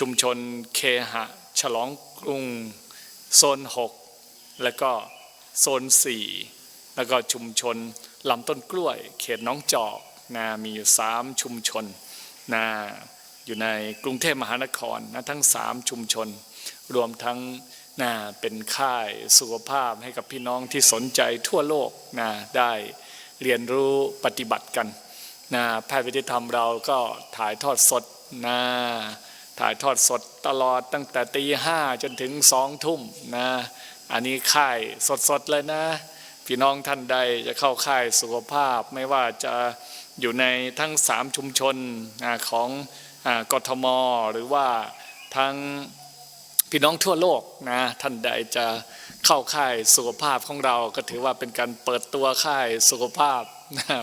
ชุมชนเคหะ ฉลองกรุง โซน 6 แล้วก็โซน 4 แล้วก็ชุมชนลำต้นกล้วย เขตน้องจอกนะมีอยู่ 3 ชุมชนนะอยู่ในกรุงเทพมหานครนะทั้ง 3 ชุมชน รวมทั้งนะเป็นค่ายสุขภาพให้กับพี่น้องที่สนใจทั่วโลกนะได้เรียนรู้ปฏิบัติกันนะแพทย์วิทยธรรมเราก็ถ่ายทอดสดนะ ถ่ายทอดสดตลอดตั้งแต่ตีห้าจนถึงสองทุ่มนะอันนี้ค่ายสดๆเลยนะ พี่น้องท่านใดจะเข้าค่ายสุขภาพ ไม่ว่าจะอยู่ในทั้งสามชุมชนของกทม หรือว่าทั้งพี่น้องทั่วโลกนะท่านใดจะเข้าค่ายสุขภาพของเราก็ถือว่าเป็นการเปิดตัวค่ายสุขภาพ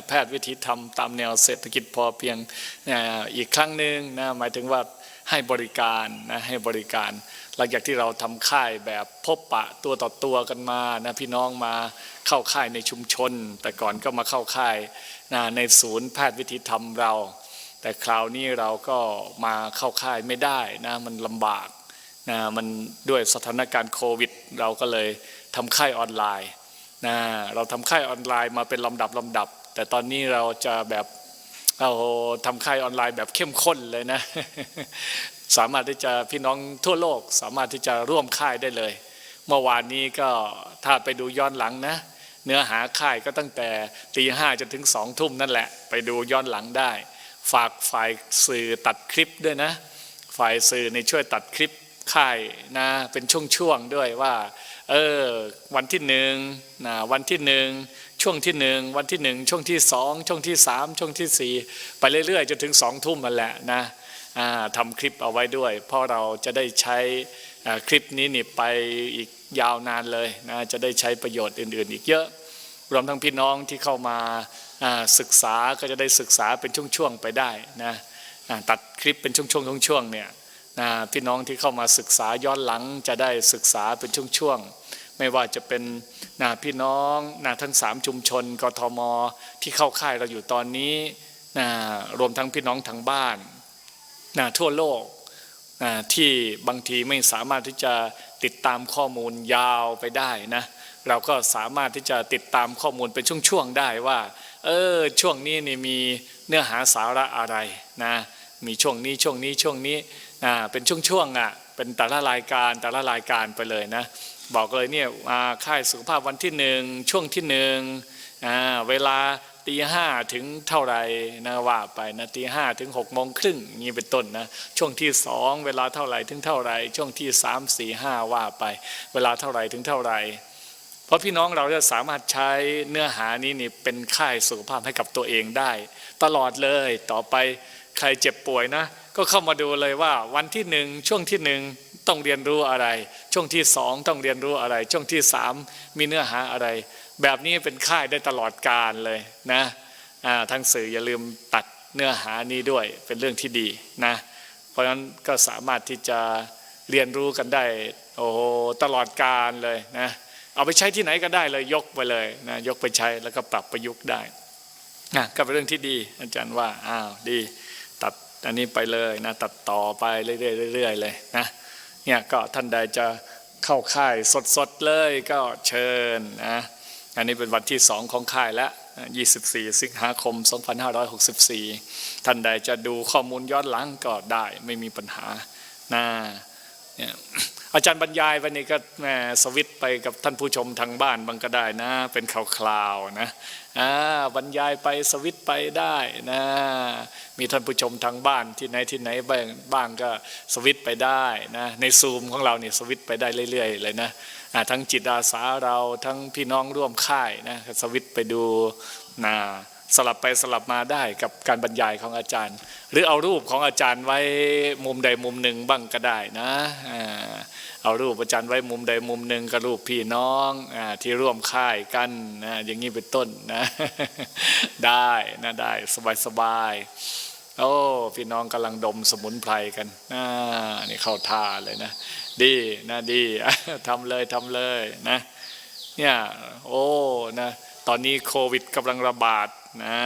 แพทย์วิถีธรรมตามแนวเศรษฐกิจพอเพียงอีกครั้งหนึ่งนะหมายถึงว่า ให้บริการนะให้บริการ หลังจากที่เราทำค่ายแบบพบปะตัวต่อตัวกันมานะพี่น้องมาเข้าค่ายในชุมชน แต่ก่อนก็มาเข้าค่ายนะในศูนย์แพทย์วิถีธรรมเรา แต่คราวนี้เราก็มาเข้าค่ายไม่ได้นะมันลำบากนะมันด้วยสถานการณ์โควิด เราก็เลยทำค่ายออนไลน์นะเราทำค่ายออนไลน์มาเป็นลำดับลำดับ แต่ตอนนี้เราจะแบบ เราทำค่ายออนไลน์แบบเข้มข้นเลยนะ สามารถที่จะพี่น้องทั่วโลก สามารถที่จะร่วมค่ายได้เลย เมื่อวานนี้ก็ถ้าไปดูย้อนหลังนะ เนื้อหาค่ายก็ตั้งแต่ตีห้าจนถึงสองทุ่มนั่นแหละ ไปดูย้อนหลังได้ ฝากฝ่ายสื่อตัดคลิปด้วยนะ ฝ่ายสื่อในช่วยตัดคลิปค่ายนะเป็นช่วงๆด้วยว่า เออวันที่หนึ่งนะวันที่หนึ่ง ช่วงที่หนึ่งวันที่หนึ่งช่วงที่สองช่วงที่สามช่วงที่สี่ไปเรื่อยๆจนถึงสองทุ่มมาแหละนะทำคลิปเอาไว้ด้วย เพราะเราจะได้ใช้คลิปนี้นี่ไปอีกยาวนานเลยนะจะได้ใช้ประโยชน์อื่น ๆ อีกเยอะ รวมทั้งพี่น้องที่เข้ามาศึกษาก็จะได้ศึกษาเป็นช่วง ๆ ไปได้นะตัดคลิปเป็นช่วงๆช่วงๆเนี่ยพี่น้องที่เข้ามาศึกษาย้อนหลังจะได้ศึกษาเป็นช่วงๆ ไม่ว่าจะเป็นนะพี่น้องนะทั้งสามชุมชนกทมที่เข้าค่ายเราอยู่ตอนนี้นะรวมทั้งพี่น้องทางบ้านนะทั่วโลกนะที่บางทีไม่สามารถที่จะติดตามข้อมูลยาวไปได้นะเราก็สามารถที่จะติดตามข้อมูลเป็นช่วงๆได้ว่าเออช่วงนี้นี่มีเนื้อหาสาระอะไรนะมีช่วงนี้ช่วงนี้ช่วงนี้นะเป็นช่วงๆอะเป็นแต่ละรายการแต่ละรายการไปเลยนะ บอกเลยเนี่ยมาค่ายสุขภาพวันที่หนึ่งช่วงที่หนึ่งเวลาตีห้าถึงเท่าไหรนะว่าไปนะตีห้าถึงหกโมงครึ่งนี้เป็นต้นนะช่วงที่สองเวลาเท่าไหร่ถึงเท่าไหรช่วงที่สามสี่ห้าว่าไป เวลาเท่าไหร่ถึงเท่าไหรเพราะพี่น้องเราจะสามารถใช้เนื้อหานี้นี่เป็นค่ายสุขภาพให้กับตัวเองได้ ตลอดเลยต่อไปใครเจ็บป่วยนะ ก็เข้ามาดูเลยว่าวันที่หนึ่งช่วงที่หนึ่งต้องเรียนรู้อะไร ช่วงที่สองต้องเรียนรู้อะไร ช่วงที่สามมีเนื้อหาอะไร แบบนี้เป็นค่ายได้ตลอดการเลยนะอ่าทางสื่ออย่าลืมตัดเนื้อหานี้ด้วยเป็นเรื่องที่ดีนะ เพราะฉะนั้นก็สามารถที่จะเรียนรู้กันได้โอ้ตลอดการเลยนะเอาไปใช้ที่ไหนก็ได้เลยยกไปเลยนะยกไปใช้แล้วก็ปรับประยุกต์ได้นะก็เป็นเรื่องที่ดี อาจารย์ว่าอ้าวดีตัดอันนี้ไปเลยนะตัดต่อไปเรื่อยๆเรื่อยๆเลยนะเนี่ยก็ท่านใดจะ เข้าค่ายสดๆเลยก็เชิญนะอันนี้เป็นวันที่สองของค่ายแล้ว24 สิงหาคม 2564 ท่านใดจะดูข้อมูลย้อนหลังก็ได้ไม่มีปัญหานะเนี่ย อาจารย์บรรยายวันนี้ก็แหมสวิตไปกับท่านผู้ชมทางบ้านบางก็ได้นะ เป็นคราวๆนะอ่าบรรยายไปสวิตไปได้นะ มีท่านผู้ชมทางบ้านที่ไหนที่ไหนบ้างบ้างก็สวิตไปได้นะในซูมของเราเนี่ยสวิตไปได้เรื่อยๆเลยนะอ่าทั้งจิตอาสาเราทั้งพี่น้องร่วมค่ายนะสวิตไปดูนะสลับไปสลับมาได้กับการบรรยายของอาจารย์ หรือเอารูปของอาจารย์ไว้มุมใดมุมหนึ่งบ้างก็ได้นะอ่า เอารูปอาจารย์ไว้มุมใดมุมหนึ่งกับรูปพี่น้องอที่ร่วมค่ายกันนะอย่างนี้เป็นต้นนะได้นะได้สบายสบายๆโอ้พี่น้องกำลังดมสมุนไพรกันนะนี่เข้าท่าเลยนะดีนะดีทำเลยทำเลยนะเนี่ยโอ้นะตอนนี้โควิดกำลังระบาดนะ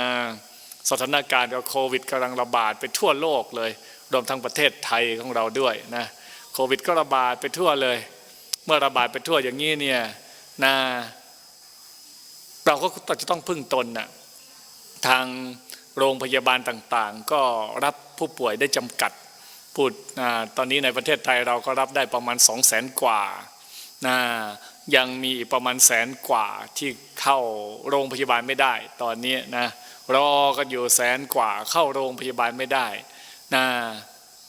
สถานการณ์กับโควิดกำลังระบาดไปทั่วโลกเลย รวมทั้งประเทศไทยของเราด้วยนะ โควิดก็ระบาดไปทั่วเลย เมื่อระบาดไปทั่วอย่างนี้เนี่ยนะเราก็จะต้องพึ่งตนนะทางโรงพยาบาลต่างๆ ก็รับผู้ป่วยได้จำกัดพูดตอนนี้ในประเทศไทยเราก็รับได้ประมาณ2 0 0แสนกว่านะยังมีประมาณแสนกว่าที่เข้าโรงพยาบาลไม่ได้ ตอนนี้นะรอกันอยู่แสนกว่าเข้าโรงพยาบาลไม่ได้นะ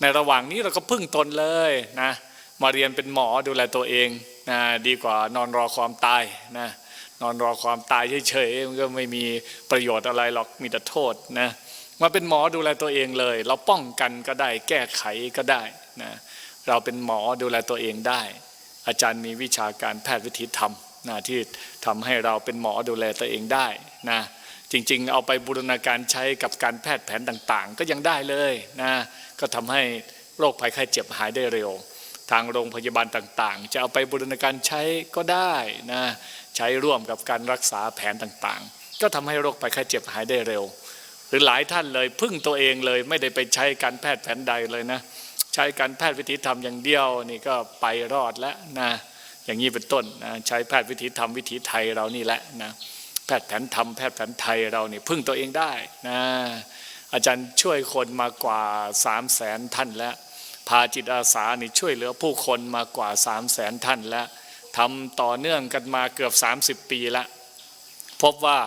ในระหว่างนี้เราก็พึ่งตนเลยนะมาเรียนเป็นหมอดูแลตัวเองนะดีกว่านอนรอความตายนะนอนรอความตายเฉยๆมันก็ไม่มีประโยชน์อะไรหรอกมีแต่โทษนะมาเป็นหมอดูแลตัวเองเลย เราป้องกันก็ได้ แก้ไขก็ได้นะเราเป็นหมอดูแลตัวเองได้ อาจารย์มีวิชาการแพทย์วิถีธรรมนะที่ทำให้เราเป็นหมอดูแลตัวเองได้นะ จริง ๆ เอาไปบูรณาการใช้กับการแพทย์แผนต่างๆ ก็ยังได้เลยนะก็ทำให้โรคภัยไข้เจ็บหายได้เร็ว ทางโรงพยาบาลต่างๆ จะเอาไปบูรณาการใช้ก็ได้นะใช้ร่วมกับการรักษาแผนต่างๆ ก็ทำให้โรคภัยไข้เจ็บหายได้เร็ว หรือหลายท่านเลยพึ่งตัวเองเลยไม่ได้ไปใช้การแพทย์แผนใดเลยนะใช้การแพทย์วิถีธรรมอย่างเดียวนี่ก็ไปรอดแล้วนะอย่างนี้เป็นต้นนะใช้แพทย์วิถีธรรมวิถีไทยเรานี่แหละนะ แพทย์แผนธรรมแพทย์แผนไทยเราเนี่พึ่งตัวเองได้นะอาจารย์ช่วยคนมากว่า3 0 0แสนท่านแล้วพาจิตอาสานี่ช่วยเหลือผู้คนมากว่า3 0 0แสนท่านแล้วทำต่อเนื่องกันมาเกือบ 30 ปีแล้วพบว่า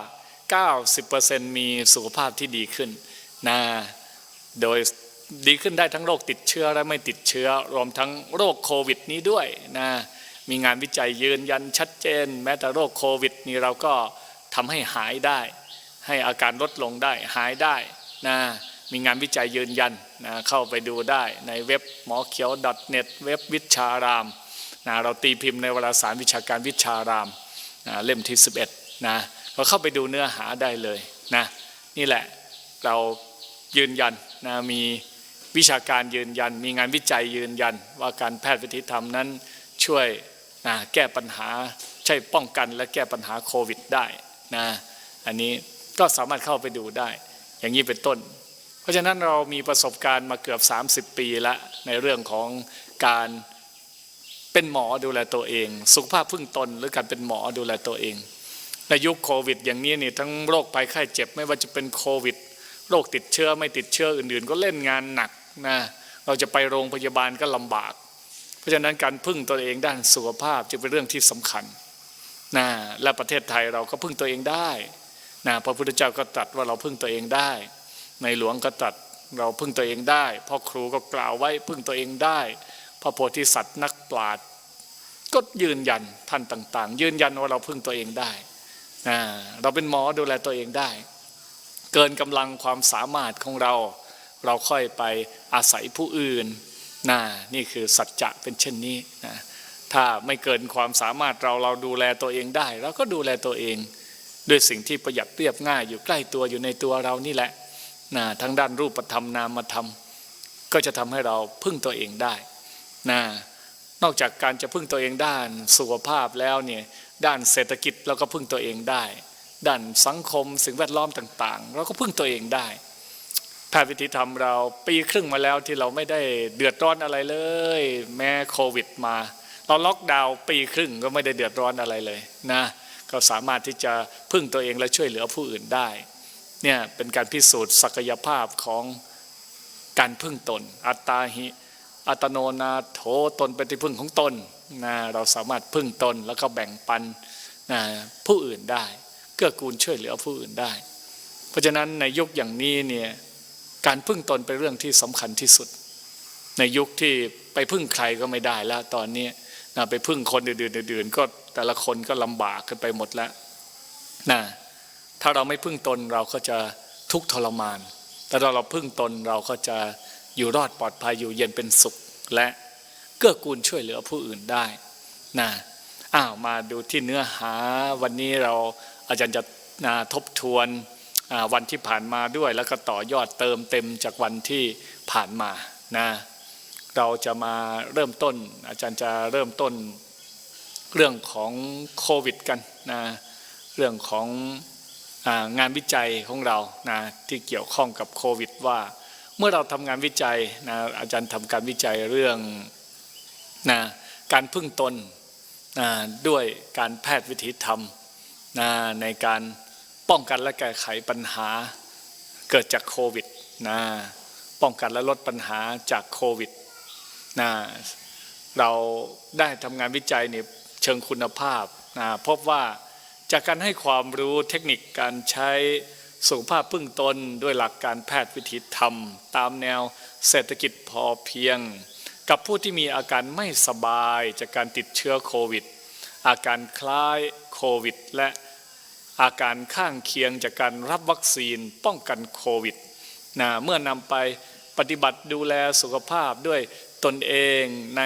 90%มีสุขภาพที่ดีขึ้นนะโดยดีขึ้นได้ทั้งโรคติดเชื้อและไม่ติดเชื้อ รวมทั้งโรคโควิดนี้ด้วยนะมีงานวิจัยยืนยันชัดเจน แม้แต่โรคโควิดนี้เราก็ ทำให้หายได้ ให้อาการลดลงได้หายได้นะมีงานวิจัยยืนยันนะเข้าไปดูได้ในเว็บหมอเขียว .net เว็บวิชารามนะเราตีพิมพ์ในวารสารวิชาการวิชารามนะเล่มที่ 11นะก็เข้าไปดูเนื้อหาได้เลยนะนี่แหละเรายืนยันนะมีวิชาการยืนยัน มีงานวิจัยยืนยัน ว่าการแพทย์วิถีธรรมนั้นช่วยนะแก้ปัญหาใช่ป้องกันและแก้ปัญหาโควิดได้ นะอันนี้ก็สามารถเข้าไปดูได้ อย่างนี้เป็นต้น เพราะฉะนั้นเรามีประสบการณ์มาเกือบ 30 ปีล้วในเรื่องของการเป็นหมอดูแลตัวเอง สุขภาพพึ่งตนหรือการเป็นหมอดูแลตัวเอง ในยุคโควิด อย่างนี้นี่ทั้งโรคภัยไข้เจ็บไม่ว่าจะเป็นโควิดโรคติดเชื้อไม่ติดเชื้ออื่นๆ ก็เล่นงานหนักนะเราจะไปโรงพยาบาลก็ลำบาก เพราะฉะนั้นการพึ่งตัวเองด้านสุขภาพจึงเป็นเรื่องที่สำคัญ นะและประเทศไทยเราก็พึ่งตัวเองได้นะพระพุทธเจ้าก็ตรัสว่าเราพึ่งตัวเองได้ ในหลวงก็ตรัสเราพึ่งตัวเองได้พ่อครูก็กล่าวไว้พึ่งตัวเองได้ พระโพธิสัตว์นักปราชญ์ก็ยืนยันท่านต่าง ๆ ยืนยันว่าเราพึ่งตัวเองได้นะเราเป็นหมอดูแลตัวเองได้ เกินกำลังความสามารถของเรา เราค่อยไปอาศัยผู้อื่นนะนี่คือสัจจะเป็นเช่นนี้นะ ถ้าไม่เกินความสามารถเราเราดูแลตัวเองได้เราก็ดูแลตัวเอง ด้วยสิ่งที่ประหยัดเรียบง่ายอยู่ใกล้ตัวอยู่ในตัวเรานี่แหละนะทั้งด้านรูปธรรมนามธรรม ก็จะทำให้เราพึ่งตัวเองได้นะนอกจากการจะพึ่งตัวเองด้านสุขภาพแล้วเนี่ยด้านเศรษฐกิจเราก็พึ่งตัวเองได้ ด้านสังคมสิ่งแวดล้อมต่างๆ เราก็พึ่งตัวเองได้แพทย์วิถีธรรมเราปีครึ่งมาแล้วที่เราไม่ได้เดือดร้อนอะไรเลย แม้โควิดมา เราล็อกดาวน์ปีครึ่งก็ไม่ได้เดือดร้อนอะไรเลยนะก็สามารถที่จะพึ่งตัวเองและช่วยเหลือผู้อื่นได้เนี่ยเป็นการพิสูจน์ศักยภาพของการพึ่งตน อัตตาหิ อัตโนนาโถตนเป็นที่พึ่งของตนนะเราสามารถพึ่งตนแล้วก็แบ่งปันนะผู้อื่นได้ เกื้อกูลช่วยเหลือผู้อื่นได้ เพราะฉะนั้นในยุคอย่างนี้เนี่ยการพึ่งตนเป็นเรื่องที่สำคัญที่สุด ในยุคที่ไปพึ่งใครก็ไม่ได้แล้วตอนนี้ นะไปพึ่งคนอื่นๆก็แต่ละคนก็ลำบากกันไปหมดแล้วนะถ้าเราไม่พึ่งตนเราก็จะทุกข์ทรมาน แต่ถ้าเราพึ่งตนเราก็จะอยู่รอดปลอดภัยอยู่เย็นเป็นสุขและเกื้อกูลช่วยเหลือผู้อื่นได้นะอ้าวมาดูที่เนื้อหาวันนี้เราอาจารย์จะนะทบทวนวันที่ผ่านมาด้วย แล้วก็ต่อยอดเติมเต็มจากวันที่ผ่านมานะ เราจะมาเริ่มต้น อาจารย์จะเริ่มต้นเรื่องของโควิดกันนะเรื่องของงานวิจัยของเรานะที่เกี่ยวข้องกับโควิด ว่าเมื่อเราทำงานวิจัยนะอาจารย์ทำการวิจัยเรื่องนะการพึ่งตนนะด้วยการแพทย์วิถีธรรมนะในการป้องกันและแก้ไขปัญหาเกิดจากโควิดนะป้องกันและลดปัญหาจากโควิด นะเราได้ทำงานวิจัยในเชิงคุณภาพนะพบว่าจากการให้ความรู้เทคนิคการใช้สุขภาพพึ่งตนด้วยหลักการแพทย์วิถีธรรม ตามแนวเศรษฐกิจพอเพียง กับผู้ที่มีอาการไม่สบายจากการติดเชื้อโควิด อาการคล้ายโควิด และอาการข้างเคียงจากการรับวัคซีนป้องกันโควิดนะเมื่อนำไปปฏิบัติดูแลสุขภาพด้วย ตนเองใน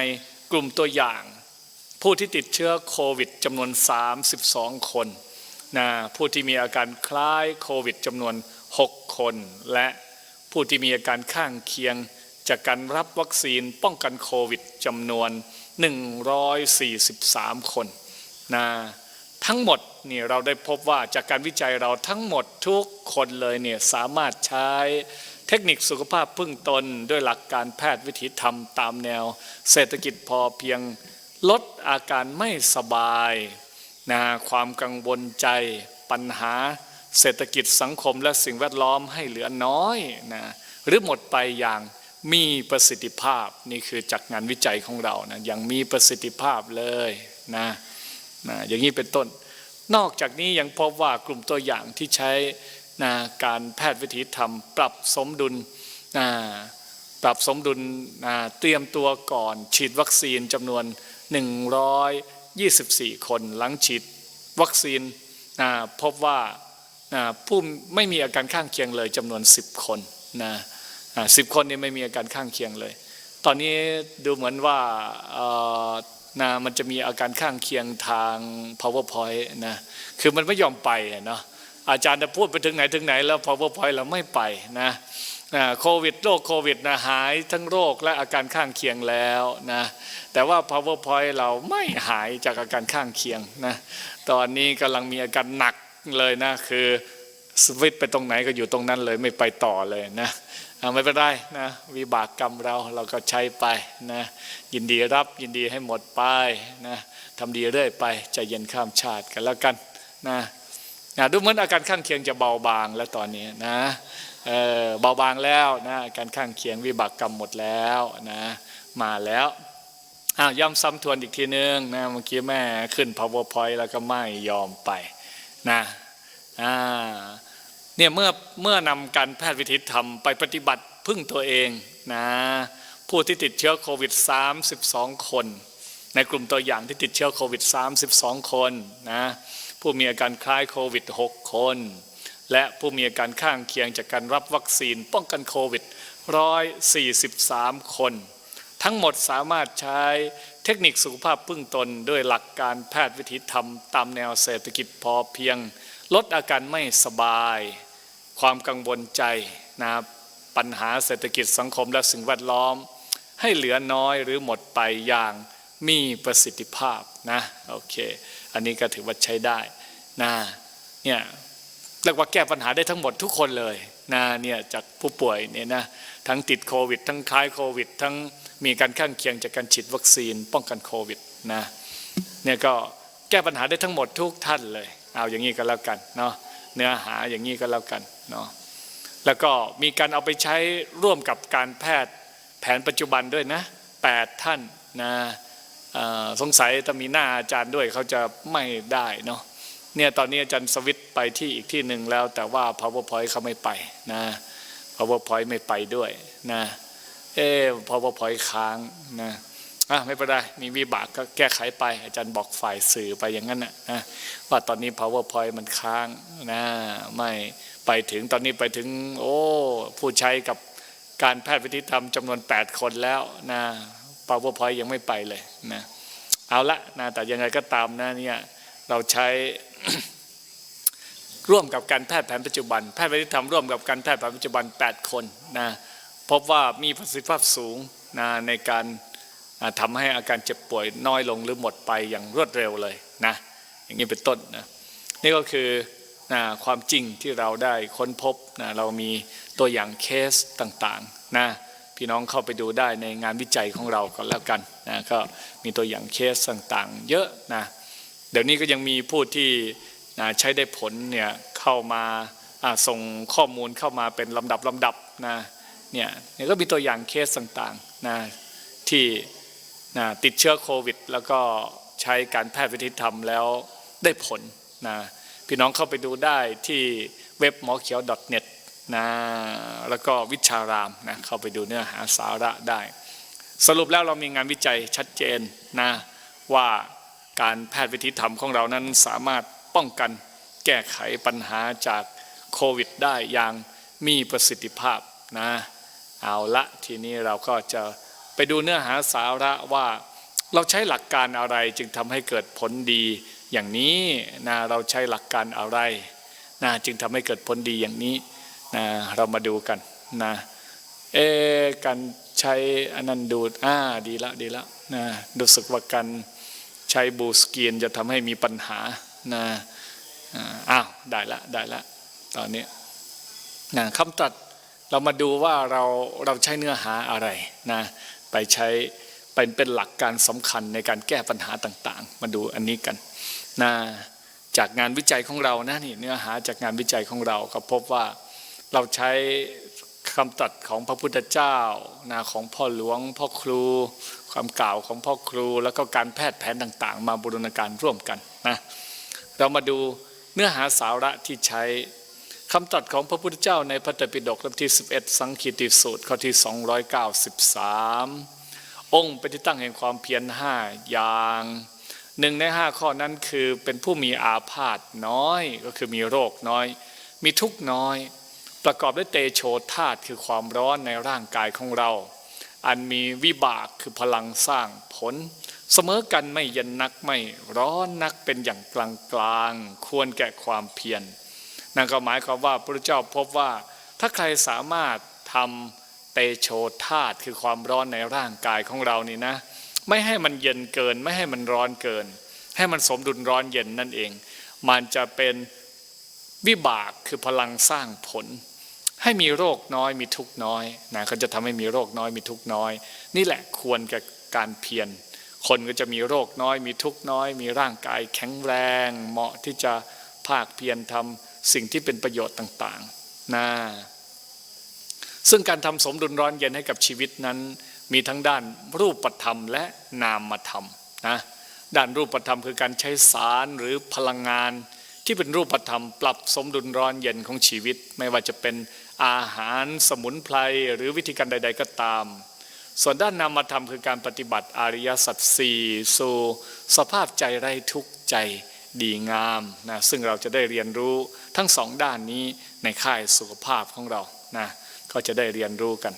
กลุ่มตัวอย่าง ผู้ที่ติดเชื้อโควิดจำนวน 32 คนนะผู้ที่มีอาการคล้ายโควิดจำนวน 6 คน และผู้ที่มีอาการข้างเคียง จากการรับวัคซีนป้องกันโควิดจำนวน 143 คนนะทั้งหมดนี่เราได้พบว่าจากการวิจัยเราทั้งหมดทุกคนเลยเนี่ยสามารถใช้ เทคนิคสุขภาพพึ่งตนด้วยหลักการแพทย์วิถีธรรมตามแนว เศรษฐกิจพอเพียงลดอาการไม่สบายนะความกังวลใจปัญหา เศรษฐกิจสังคมและสิ่งแวดล้อมให้เหลือน้อยนะหรือหมดไปอย่างมีประสิทธิภาพนี่คือจากงานวิจัยของเรานะยังมีประสิทธิภาพเลยนะนะอย่างนี้เป็นต้น นอกจากนี้ยังพบว่ากลุ่มตัวอย่างที่ใช้ นะการแพทย์วิถีธรรม ปรับสมดุลนะปรับสมดุลนะเตรียมตัวก่อนฉีดวัคซีนจำนวน 124 คนหลังฉีดวัคซีนนะพบว่านะผู้ไม่มีอาการข้างเคียงเลยจำนวน 10 คนนะสิบคนนี่ไม่มีอาการข้างเคียงเลย ตอนนี้ดูเหมือนว่านะมันจะมีอาการข้างเคียงทาง powerpoint นะ คือมันไม่ยอมไปเนาะ อาจารย์จะพูดไปถึงไหนถึงไหนแล้ว powerpoint เราไม่ไปนะโควิดโรคโควิดนะหายทั้งโรคและอาการข้างเคียงแล้วนะแต่ว่า powerpoint เราไม่หายจากอาการข้างเคียงนะตอนนี้กำลังมีอาการหนักเลยนะคือสวิตไปตรงไหนก็อยู่ตรงนั้นเลยไม่ไปต่อเลยนะไม่เป็นไรนะวิบากกรรมเราเราก็ใช้ไปนะยินดีรับยินดีให้หมดไปนะทำดีเรื่อยไปใจเย็นข้ามชาติกันแล้วกันนะ นะดูเหมือนอาการข้างเคียงจะเบาบางแล้วตอนนี้นะเออเบาบางแล้วนะอาการข้างเคียงวิบากกรรมหมดแล้วนะมาแล้วอ้าวย้ำซ้ำทวนอีกทีนึงนะเมื่อกี้แม่ขึ้น powerpoint แล้วก็ไม่ยอมไปนะอ่าเนี่ยเมื่อเมื่อนำการแพทย์วิถีธรรมไปปฏิบัติพึ่งตัวเองนะผู้ที่ติดเชื้อโควิด 32 คน ในกลุ่มตัวอย่างที่ติดเชื้อโควิด 32 คนนะ ผู้มีอาการคล้ายโควิด 6 คน และผู้มีอาการข้างเคียงจากการรับวัคซีนป้องกันโควิด 143 คน ทั้งหมดสามารถใช้เทคนิคสุขภาพพึ่งตนด้วยหลักการแพทย์วิถีธรรม ตามแนวเศรษฐกิจพอเพียง ลดอาการไม่สบาย ความกังวลใจนะปัญหาเศรษฐกิจสังคมและสิ่งแวดล้อม ให้เหลือน้อยหรือหมดไปอย่างมีประสิทธิภาพนะโอเค อันนี้ก็ถือว่าใช้ได้นะเนี่ยเรียกว่าแก้ปัญหาได้ทั้งหมดทุกคนเลยนะเนี่ยจากผู้ป่วยเนี่ยนะทั้งติดโควิด ทั้งคล้ายโควิด ทั้งมีการข้างเคียงจากการฉีดวัคซีน ป้องกันโควิดนะเนี่ยก็แก้ปัญหาได้ทั้งหมดทุกท่านเลย เอาอย่างนี้ก็แล้วกันเนาะเนื้อหาอย่างนี้ก็แล้วกันเนาะแล้วก็มีการเอาไปใช้ร่วมกับการแพทย์แผนปัจจุบันด้วยนะแปดท่านนะ สงสัยถ้ามีหน้าอาจารย์ด้วยเขาจะไม่ได้เนาะเนี่ยตอนนี้อาจารย์สวิตไปที่อีกที่หนึ่งแล้ว แต่ว่า powerpoint เขาไม่ไปนะ powerpoint ไม่ไปด้วยนะเออ powerpoint ค้างนะอะไม่เป็นไรมีวิบากก็แก้ไขไป อาจารย์บอกฝ่ายสื่อไปอย่างนั้นนะนะว่าตอนนี้ powerpoint มันค้างนะไม่ไปถึงตอนนี้ไปถึง โอ้ ผู้ใช้กับการแพทย์วิธีธรรมจำนวน 8 คนแล้วนะ powerpoint ยังไม่ไปเลยนะเอาละนะแต่ยังไงก็ตามนะเนี่ยเราใช้ร่วมกับการแพทย์แผนปัจจุบัน แพทย์วิธีธรรมร่วมกับการแพทย์แผนปัจจุบัน 8 คนนะพบว่ามีประสิทธิภาพสูงนะในการทำให้อาการเจ็บป่วยน้อยลงหรือหมดไปอย่างรวดเร็วเลยนะอย่างนี้เป็นต้นนะนี่ก็คือนะความจริงที่เราได้ค้นพบนะเรามีตัวอย่างเคสต่างๆนะ พี่น้องเข้าไปดูได้ในงานวิจัยของเราก็แล้วกันนะก็มีตัวอย่างเคสต่างๆ เยอะนะเดี๋ยวนี้ก็ยังมีผู้ที่นะใช้ได้ผลเนี่ยเข้ามาส่งข้อมูลเข้ามาเป็นลำดับลำดับนะเนี่ยเนี่ยก็มีตัวอย่างเคสต่างๆนะที่นะติดเชื้อโควิด แล้วก็ใช้การแพทย์วิธีธรรมแล้วได้ผลนะพี่น้องเข้าไปดูได้ที่เว็บหมอเขียว .net นะแล้วก็วิชารามนะเข้าไปดูเนื้อหาสาระได้ สรุปแล้วเรามีงานวิจัยชัดเจนนะว่าการแพทย์วิธีธรรมของเรานั้นสามารถป้องกันแก้ไขปัญหาจากโควิดได้อย่างมีประสิทธิภาพนะเอาละทีนี้เราก็จะไปดูเนื้อหาสาระว่าเราใช้หลักการอะไรจึงทำให้เกิดผลดีอย่างนี้นะเราใช้หลักการอะไรนะจึงทำให้เกิดผลดีอย่างนี้ นะเรามาดูกันนะเอการใช้อันนั้นดูดอ่าดีละดีละนะรู้สึกว่าการใช้บูสกีนจะทำให้มีปัญหานะอ้าวได้ละได้ละตอนนี้นะคำตรัสเรามาดูว่าเราเราใช้เนื้อหาอะไรนะไปใช้เป็นเป็นหลักการสำคัญในการแก้ปัญหาต่างๆ มาดูอันนี้กันนะจากงานวิจัยของเรานะนี่เนื้อหาจากงานวิจัยของเราก็พบว่า เราใช้คำตรัสของพระพุทธเจ้านะของพ่อหลวงพ่อครูความกล่าวของพ่อครู แล้วก็การแพทย์แผนต่างๆ มาบูรณาการร่วมกันนะเรามาดูเนื้อหาสาระที่ใช้คำตรัสของพระพุทธเจ้าในพระไตรปิฎกเล่มที่ 11 สังคีติสูตรข้อที่ 293 องค์เป็นที่ตั้งแห่งความเพียรห้าอย่างหนึ่งในห้าข้อนั้นคือเป็นผู้มีอาพาธน้อยก็คือมีโรคน้อย มีทุกข์น้อย ประกอบด้วยเตโชธาตุคือความร้อนในร่างกายของเรา อันมีวิบากคือพลังสร้างผล เสมอกันไม่เย็นนักไม่ร้อนนักเป็นอย่างกลางกลางๆควรแก่ความเพียรนั่นก็หมายความว่าพระเจ้าพบว่า ถ้าใครสามารถทำเตโชธาตุคือความร้อนในร่างกายของเรานี่นะ ไม่ให้มันเย็นเกิน ไม่ให้มันร้อนเกิน ให้มันสมดุลร้อนเย็นนั่นเอง มันจะเป็นวิบากคือพลังสร้างผล ให้มีโรคน้อยมีทุกข์น้อยนะก็จะทำให้มีโรคน้อยมีทุกข์น้อย นี่แหละควรกับการเพียรคนก็จะมีโรคน้อย มีทุกข์น้อย มีร่างกายแข็งแรง เหมาะที่จะภาคเพียรทำสิ่งที่เป็นประโยชน์ต่างๆนะซึ่งการทำสมดุลร้อนเย็นให้กับชีวิตนั้น มีทั้งด้านรูปธรรมและนามธรรมนะด้านรูปธรรมคือการใช้สารหรือพลังงาน ที่เป็นรูปธรรมปรับสมดุลร้อนเย็นของชีวิต ไม่ว่าจะเป็นอาหารสมุนไพรหรือวิธีการใด ๆ ก็ตาม ส่วนด้านนามธรรมคือการปฏิบัติอริยสัจสี่สู่สภาพใจไร้ทุกข์ใจดีงามนะซึ่งเราจะได้เรียนรู้ทั้งสองด้านนี้ในค่ายสุขภาพของเรานะก็จะได้เรียนรู้กัน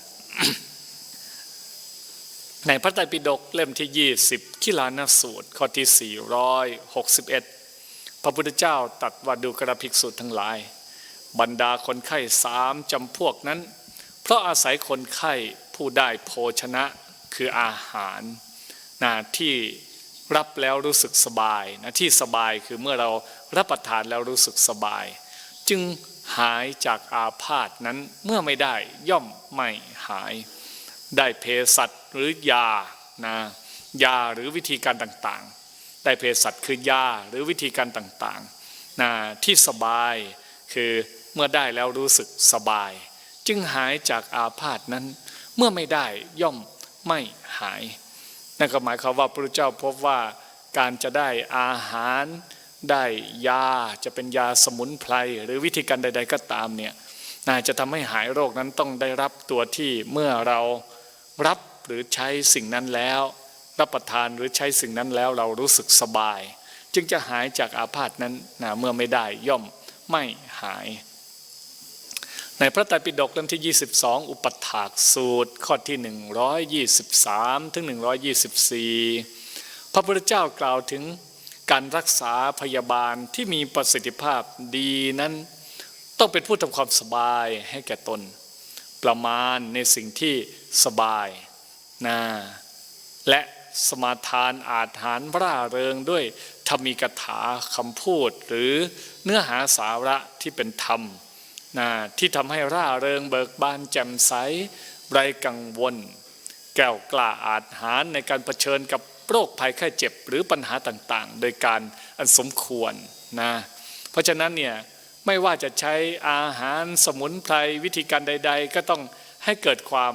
ในพระไตรปิฎกเล่มที่ 20 ขิลานสูตรข้อที่ 461 พระพุทธเจ้าตัดว่าดูกระภิกษุทั้งหลาย บรรดาคนไข้สามจำพวกนั้น เพราะอาศัยคนไข้ผู้ได้โภชนะคืออาหารนะที่รับแล้วรู้สึกสบายนะที่สบายคือเมื่อเรารับประทานแล้วรู้สึกสบาย จึงหายจากอาพาธนั้นเมื่อไม่ได้ย่อมไม่หาย ได้เภสัชหรือยานะยาหรือวิธีการต่างๆ ได้เภสัชคือยาหรือวิธีการต่างๆนะที่สบายคือเมื่อได้แล้วรู้สึกสบาย จึงหายจากอาพาธนั้น เมื่อไม่ได้ย่อมไม่หายนั่นก็หมายความว่าพระเจ้าพบว่าการจะได้อาหารได้ยาจะเป็นยาสมุนไพรหรือวิธีการใด ๆ ก็ตามเนี่ยน่าจะทำให้หายโรคนั้นต้องได้รับตัวที่เมื่อเรารับหรือใช้สิ่งนั้นแล้ว รับประทานหรือใช้สิ่งนั้นแล้วเรารู้สึกสบาย จึงจะหายจากอาพาธนั้นนะเมื่อไม่ได้ย่อมไม่หาย ในพระไตรปิฎกเล่มที่ 22 อุปถากสูตร ข้อที่ 123 ถึง 124 พระพุทธเจ้ากล่าวถึงการรักษาพยาบาลที่มีประสิทธิภาพดีนั้น ต้องเป็นผู้ทำความสบายให้แก่ตน ประมาณในสิ่งที่สบายนะและ สมาทานอาถานร่าเริงด้วยธรรมีกถาคำพูด หรือเนื้อหาสาระที่เป็นธรรมนะที่ทำให้ร่าเริงเบิกบานแจ่มใสไร้กังวล แก้วกล้าอาจหารในการเผชิญกับโรคภัยไข้เจ็บหรือปัญหาต่างๆ โดยการอันสมควรนะเพราะฉะนั้นเนี่ยไม่ว่าจะใช้อาหารสมุนไพรวิธีการใด ๆ ก็ต้องให้เกิดความ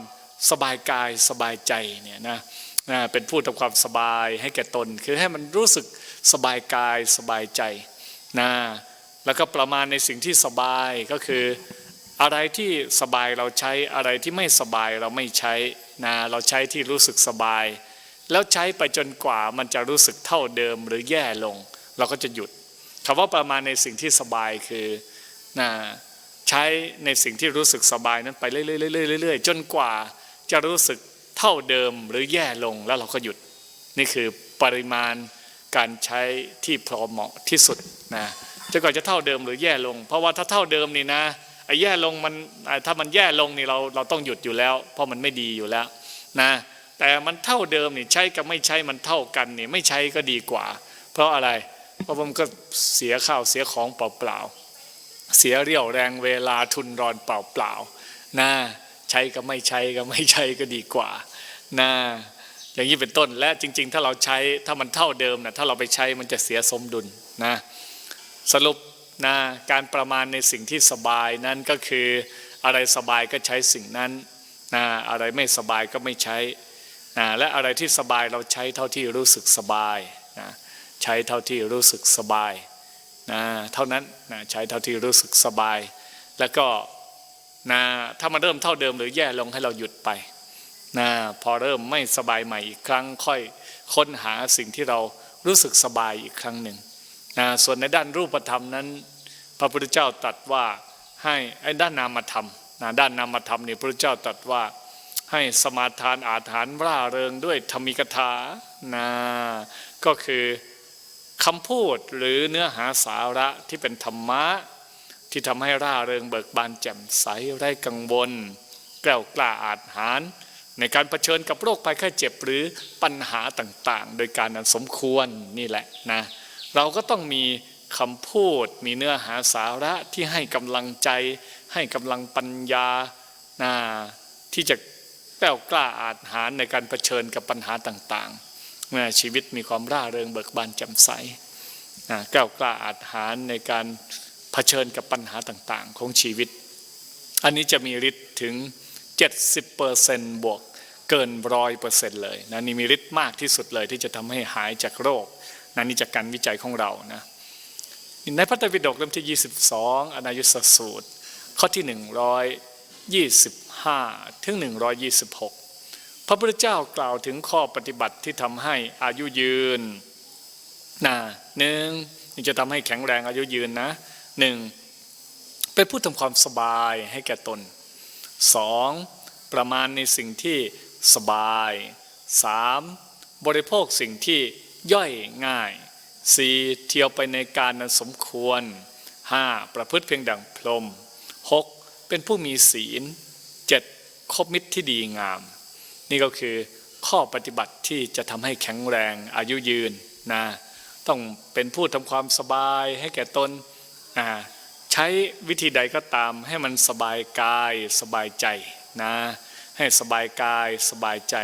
สบายกายสบายใจเนี่ยนะ นะเป็นผู้ทำความสบายให้แก่ตน คือให้มันรู้สึกสบายกายสบายใจนะแล้วก็ประมาณในสิ่งที่สบายก็คือ อะไรที่สบายเราใช้อะไรที่ไม่สบายเราไม่ใช้นะเราใช้ที่รู้สึกสบาย แล้วใช้ไปจนกว่ามันจะรู้สึกเท่าเดิมหรือแย่ลง เราก็จะหยุดคำว่าประมาณในสิ่งที่สบายคือนะใช้ในสิ่งที่รู้สึกสบายนั้นไปเรื่อยๆๆๆๆจนกว่าจะรู้สึก เท่าเดิมหรือแย่ลงแล้วเราก็หยุด นี่คือปริมาณการใช้ที่พอเหมาะที่สุดนะจนกว่าจะเท่าเดิมหรือแย่ลง เพราะว่าถ้าเท่าเดิมนี่นะไอ้แย่ลงมันถ้ามันแย่ลงนี่เราเราต้องหยุดอยู่แล้ว เพราะมันไม่ดีอยู่แล้วนะแต่มันเท่าเดิมนี่ใช้กับไม่ใช้มันเท่ากันนี่ไม่ใช้ก็ดีกว่า เพราะอะไร เพราะมันก็เสียข้าวเสียของเปล่าๆเสียเรี่ยวแรงเวลาทุนรอนเปล่าๆนะใช้ก็ไม่ใช้ก็ไม่ใช้ก็ดีกว่า นะอย่างนี้เป็นต้นและจริง ๆ ถ้าเราใช้ถ้ามันเท่าเดิมนะถ้าเราไปใช้มันจะเสียสมดุลนะสรุปนะการประมาณในสิ่งที่สบายนั้นก็คืออะไรสบายก็ใช้สิ่งนั้นนะอะไรไม่สบายก็ไม่ใช้นะและอะไรที่สบายเราใช้เท่าที่รู้สึกสบายนะใช้เท่าที่รู้สึกสบายนะเท่านั้นนะใช้เท่าที่รู้สึกสบาย แล้วก็นะถ้ามันเริ่มเท่าเดิมหรือแย่ลงให้เราหยุดไป นะพอเริ่มไม่สบายใหม่อีกครั้งค่อยค้นหาสิ่งที่เรารู้สึกสบายอีกครั้งหนึ่งนะส่วนในด้านรูปธรรมนั้น พระพุทธเจ้าตรัสว่าให้ไอ้ด้านนามธรรมนะด้านนามธรรมนี่พระพุทธเจ้าตรัสว่าให้สมาทานอาถานร่าเริงด้วยธรรมิกถานะก็คือคำพูดหรือเนื้อหาสาระที่เป็นธรรมะ ที่ทำให้ร่าเริงเบิกบานแจ่มใสไร้กังวลแกล้วกล้าอาจหาร ในการเผชิญกับโรคภัยไข้เจ็บหรือปัญหาต่างๆ โดยการอันสมควรนี่แหละนะเราก็ต้องมีคำพูดมีเนื้อหาสาระที่ให้กำลังใจ ให้กำลังปัญญานะที่จะแกล้วกล้าอาจหารในการเผชิญกับปัญหาต่างๆนะชีวิตมีความร่าเริงเบิกบานแจ่มใสนะแกล้วกล้าอาจหารในการเผชิญกับปัญหาต่างๆ ของชีวิต อันนี้จะมีฤทธิ์ถึง 70%บวกเกินร้อยเปอร์เซ็นต์เลยนะนี่มีฤทธิ์มากที่สุดเลยที่จะทำให้หายจากโรคนะนี่จากการวิจัยของเรานะในพระไตรปิฎกเล่มที่ 22 อนายุสสูตร ข้อที่ 125 ถึง 126 พระพุทธเจ้ากล่าวถึงข้อปฏิบัติที่ทำให้อายุยืนนะหนึ่งนี่จะทำให้แข็งแรงอายุยืนนะหนึ่งเป็นผู้ทำความสบายให้แก่ตน สองประมาณในสิ่งที่สบายสามบริโภคสิ่งที่ย่อยง่ายสี่เที่ยวไปในการนั้นสมควรห้าประพฤติเพียงดังพรมหกเป็นผู้มีศีลเจ็ดคบมิตรที่ดีงาม นี่ก็คือข้อปฏิบัติที่จะทำให้แข็งแรงอายุยืนนะต้องเป็นผู้ทำความสบายให้แก่ตนนะ ใช้วิธีใดก็ตามให้มันสบายกายสบายใจนะให้สบายกายสบายใจ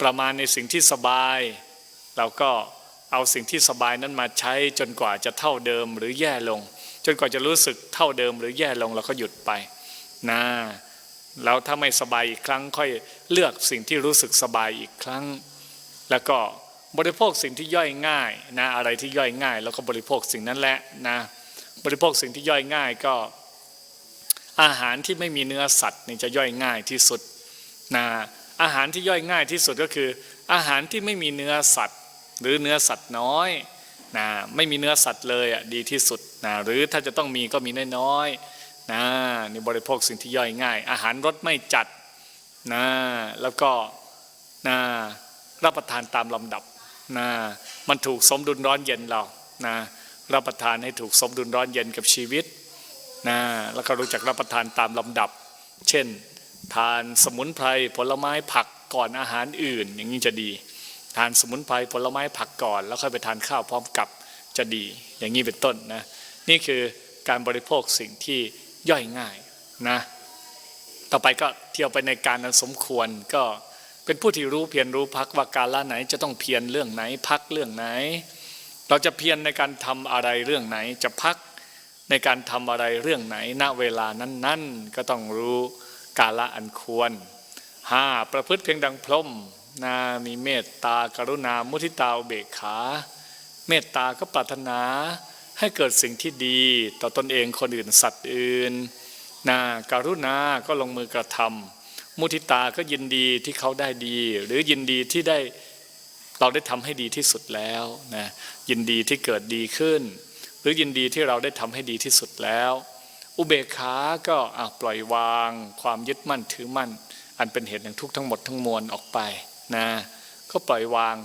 ประมาณในสิ่งที่สบาย เราก็เอาสิ่งที่สบายนั้นมาใช้จนกว่าจะเท่าเดิมหรือแย่ลง จนกว่าจะรู้สึกเท่าเดิมหรือแย่ลงเราก็หยุดไปนะแล้วถ้าไม่สบายอีกครั้งค่อยเลือกสิ่งที่รู้สึกสบายอีกครั้ง แล้วก็บริโภคสิ่งที่ย่อยง่ายนะอะไรที่ย่อยง่าย แล้วก็บริโภคสิ่งนั้นแหละนะ บริโภคสิ่งที่ย่อยง่ายก็อาหารที่ไม่มีเนื้อสัตว์นี่จะย่อยง่ายที่สุดนะอาหารที่ย่อยง่ายที่สุดก็คือ อาหารที่ไม่มีเนื้อสัตว์ หรือเนื้อสัตว์น้อยนะไม่มีเนื้อสัตว์เลยอะดีที่สุดนะหรือถ้าจะต้องมีก็มีน้อยๆนะนี่บริโภคสิ่งที่ย่อยง่าย อาหารรสไม่จัดนะแล้วก็นะรับประทานตามลำดับนะมันถูกสมดุลร้อนเย็นเรานะ รับประทานให้ถูกสมดุลร้อนเย็นกับชีวิตนะแล้วก็รู้จักรับประทานตามลำดับ เช่น ทานสมุนไพรผลไม้ผักก่อนอาหารอื่น อย่างนี้จะดี ทานสมุนไพรผลไม้ผักก่อน แล้วค่อยไปทานข้าวพร้อมกับจะดี อย่างนี้เป็นต้นนะนี่คือการบริโภคสิ่งที่ย่อยง่ายนะต่อไปก็เที่ยวไปในการอันสมควรก็เป็นผู้ที่รู้เพียรรู้พักว่าการละไหนจะต้องเพียรเรื่องไหนพักเรื่องไหน เราจะเพียรในการทำอะไรเรื่องไหน จะพักในการทำอะไรเรื่องไหน ณเวลานั้น ๆ ก็ต้องรู้กาละอันควรห้าประพฤติเพียงดังพรมนามีเมตตากรุณามุทิตาอุเบกขา เมตตาก็ปรารถนาให้เกิดสิ่งที่ดี ต่อตนเองคนอื่นสัตว์อื่นนาการุณาก็ลงมือกระทำมุทิตาก็ยินดีที่เขาได้ดี หรือยินดีที่ได้ เราได้ทำให้ดีที่สุดแล้วนะยินดีที่เกิดดีขึ้น หรือยินดีที่เราได้ทำให้ดีที่สุดแล้ว อุเบกขาก็อะปล่อยวาง ความยึดมั่นถือมั่น อันเป็นเหตุแห่งทุกข์ทั้งหมดทั้งมวลออกไปนะก็ปล่อยวาง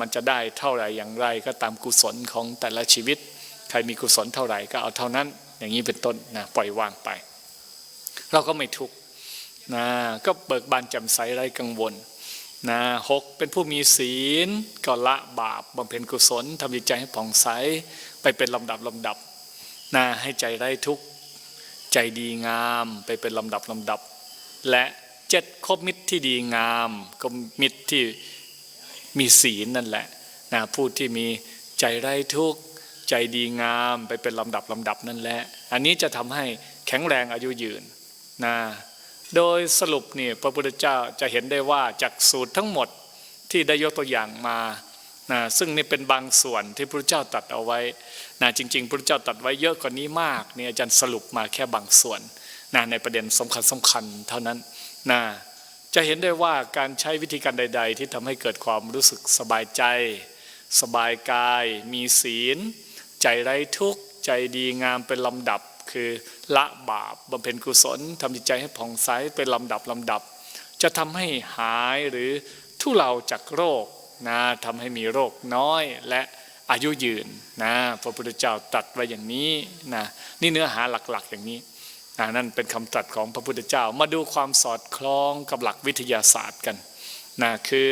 มันจะได้เท่าไหร่อย่างไรก็ตามกุศลของแต่ละชีวิต ใครมีกุศลเท่าไหร่ก็เอาเท่านั้น อย่างนี้เป็นต้นนะปล่อยวางไป เราก็ไม่ทุกข์นะก็เบิกบานแจ่มใสไร้กังวล นะหกเป็นผู้มีศีลก็ละบาปบำเพ็ญกุศลทำจิตใจให้ผ่องใสไปเป็นลำดับลำดับนะให้ใจไร้ทุกข์ใจดีงามไปเป็นลำดับลำดับ และเจ็ดคบมิตรที่ดีงามก็มิตรที่มีศีลนั่นแหละนะผู้ที่มีใจไร้ทุกข์ใจดีงามไปเป็นลำดับลำดับนั่นแหละ อันนี้จะทำให้แข็งแรงอายุยืนนะ โดยสรุปนี่พระพุทธเจ้าจะเห็นได้ว่าจากสูตรทั้งหมดที่ได้ยกตัวอย่างมานะซึ่งนี่เป็นบางส่วนที่พระพุทธเจ้าตัดเอาไว้นะจริงๆพระพุทธเจ้าตัดไว้เยอะกว่านี้มากนี่อาจารย์สรุปมาแค่บางส่วนนะในประเด็นสำคัญสำคัญเท่านั้นนะจะเห็นได้ว่าการใช้วิธีการใด ๆ ที่ทำให้เกิดความรู้สึกสบายใจ สบายกาย มีศีล ใจไร้ทุกข์ ใจดีงามเป็นลำดับคือ ละบาปบำเพ็ญกุศลทำจิตใจให้ผ่องใสเป็นลำดับลำดับ จะทำให้หายหรือทุเลาจากโรคนะทำให้มีโรคน้อยและอายุยืนนะพระพุทธเจ้าตรัสไว้อย่างนี้นะนี่เนื้อหาหลักๆอย่างนี้นะนั่นเป็นคำตรัสของพระพุทธเจ้ามาดูความสอดคล้องกับหลักวิทยาศาสตร์กันนะคือ